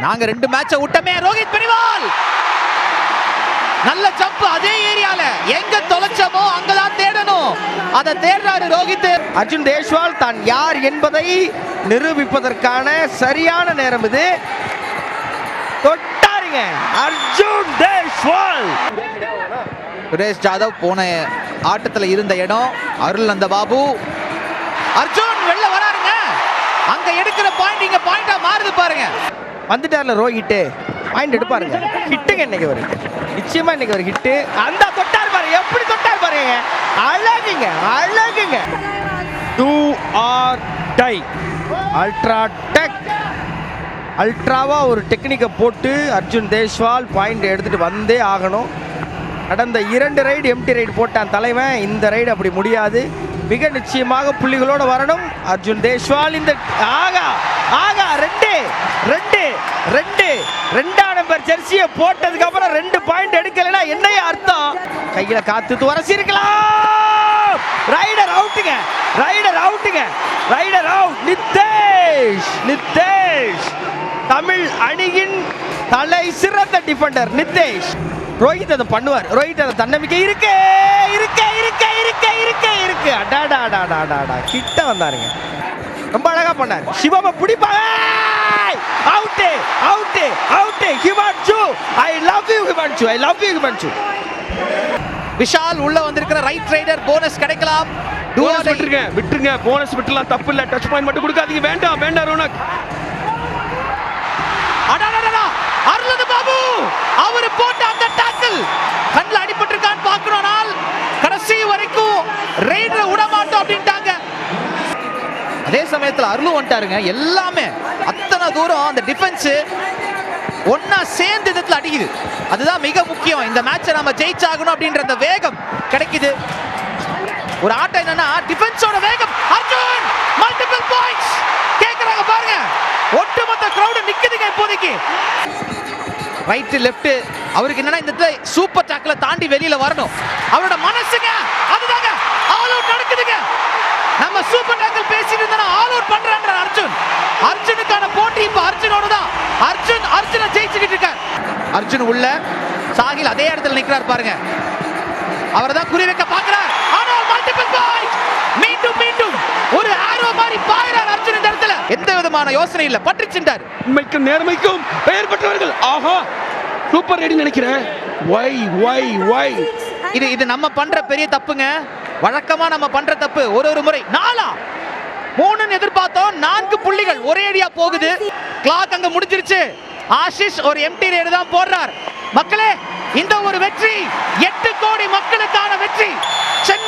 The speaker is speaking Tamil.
நாங்க ரெண்டு மேட்ச விட்டமே. ரோஹித் பெரிவால்! நல்ல ஜம்ப் அதே ஏரியால. எங்க தொலைச்சமோ அங்கதான் தேடணும். அதை தேடுறாரு ரோஹித். அர்ஜுன் தேஷ்வால் தான் யார் என்பதை நிரூபிப்பதற்கான சரியான நேரம் இது. தொட்டாருங்க. அர்ஜுன் தேஷ்வால்! சுரேஷ் ஜாதவ் போன ஆட்டத்துல இருந்த இடம் அருள் நந்த பாபு. அர்ஜுன் வெளில வராருங்க. அங்க எடுக்கிற பாயிண்ட் இங்க பாயிண்டா மாறுது பாருங்க. வந்துட்டார்ல ரோஹிட்டு. பாயிண்ட் எடுப்பாருங்க ஹிட்டுங்க இன்னைக்கு ஒரு நிச்சயமா இன்னைக்கு ஒரு ஹிட்டு. அந்த தொட்டார் பாருங்க. எப்படி தொட்டார் பாருங்க. அழகுங்க அழகுங்க. Do or die ultra tech அல்ட்ராவா ஒரு டெக்னிக்கை போட்டு அர்ஜுன் தேஷ்வால் பாயிண்ட் எடுத்துட்டு வந்தே ஆகணும். கடந்த இரண்டு ரைடு எம்டி ரைடு போட்டான் தலைவன். இந்த ரைடு அப்படி முடியாது. மிக நிச்சயமாக புள்ளிகளோட வரணும். அர்ஜுன் தேஷ்வால் இந்த ஆகா ஆகா ரெண்டு ரெண்டு ரெண்டு ரெண்டாம் நம்பர் ஜெர்சியை போட்டதுக்கு அப்புறம் ரெண்டு பாயிண்ட் எடுக்கலைன்னா என்ன அர்த்தம்? கையில காத்து வரசி இருக்கலாம். ரைடர் அவுட்டுங்க ரைடர் அவுட்டுங்க ரைடர் அவுட் நித்தேஷ் நித்தேஷ். தமிழ் அணியின் தலை சிறந்த டிஃபெண்டர் நித்தேஷ். ரோஹித் அதை பண்ணுவார். ரோஹித் அதை தன்னம்பிக்கை இருக்கு இருக்கு இருக்கு இருக்கு இருக்கு. இருக்கு அடாடா அடாடா அடாடா கிட்ட வந்தாருங்க. ரொம்ப அழகா பண்ணார். சிவம பிடிப்பாங்க. Out out out Himanshu I love you Himanshu I love you Himanshu. Vishal உள்ள வந்திருக்கிற ரைட் ரைடர் போனஸ் கிடைக்கலாம். போனஸ். விட்டுருங்க விட்டுருங்க. போனஸ் விட்டுலாம் தப்பு இல்ல. டச் பாயிண்ட் மட்டும் கொடுக்காதீங்க. வேண்டாம் வேண்டாம் ரோனக். அடடடடா, அருளது பாபு. அவர் போட்ட அந்த டாக்கிள் கண்ணில் அடிபட்டிருக்கான்னு பார்க்கணும்னால் கடைசி வரைக்கும் அப்படின்ட்டாங்க அதே சமயத்தில் அருளும் வந்துட்டாருங்க. எல்லாமே அத்தனை தூரம் அந்த டிஃபென்ஸு ஒன்னா சேர்ந்து இடத்துல அடிக்குது. அதுதான் மிக முக்கியம். இந்த மேட்சை நம்ம ஜெயிச்சாகணும் அப்படின்ற அந்த வேகம் கிடைக்குது. ஒரு ஆட்டம் என்னன்னா டிஃபென்ஸோட வேகம். அர்ஜுன் மல்டிபிள் பாயிண்ட்ஸ் கேக்குறாங்க பாருங்க. ஒட்டுமொத்த கிரவுட் நிக்குதுங்க இப்போதைக்கு. ரைட் லெஃப்ட் அவருக்கு என்னன்னா இந்த இடத்துல சூப்பர் டாக்ல தாண்டி வெளியில வரணும். அவரோட மனசுங்க அதுதாங்க ஆல் அவுட் நடக்குதுங்க நம்ம சூப்பர் டாக்கிள் பேசிட்டு இருந்தா ஆல் அவுட் பண்றான்ற அர்ஜுன். அர்ஜுனுக்கான போட்டி இப்ப அர்ஜுனோட தான். அர்ஜுன் அர்ஜுனை ஜெயிச்சுக்கிட்டு இருக்கார். அர்ஜுன் உள்ள சாகில் அதே இடத்துல நிக்கிறார் பாருங்க. அவர் தான் குறி வைக்க பார்க்கிறார். ஆனால் மல்டிபிள் பாயிண்ட் மீண்டும் மீண்டும் ஒரு ஆரோ மாதிரி பாயிறார் அர்ஜுன் இந்த இடத்துல. எந்த விதமான யோசனை இல்ல. பற்றிச்சுட்டார் உண்மைக்கும் நேர்மைக்கும் பெயர் பெற்றவர்கள். ஆஹா சூப்பர் ரெடி நினைக்கிறேன். ஒய் ஒய் ஒய் இது இது நம்ம பண்ற பெரிய தப்புங்க. வழக்கமா நம்ம பண்ற தப்பு ஒரு ஒரு முறை. நாலா. மூணுன்னு எதிர்பார்த்தோம் நான்கு புள்ளிகள் ஒரே அடியா போகுது. கிளாக் அங்க முடிஞ்சிருச்சு. ஆஷிஷ் ஒரு எம்டி ரேடு தான் போடுறார். மக்களே இந்த ஒரு வெற்றி எட்டு கோடி மக்களுக்கான வெற்றி. சென்னை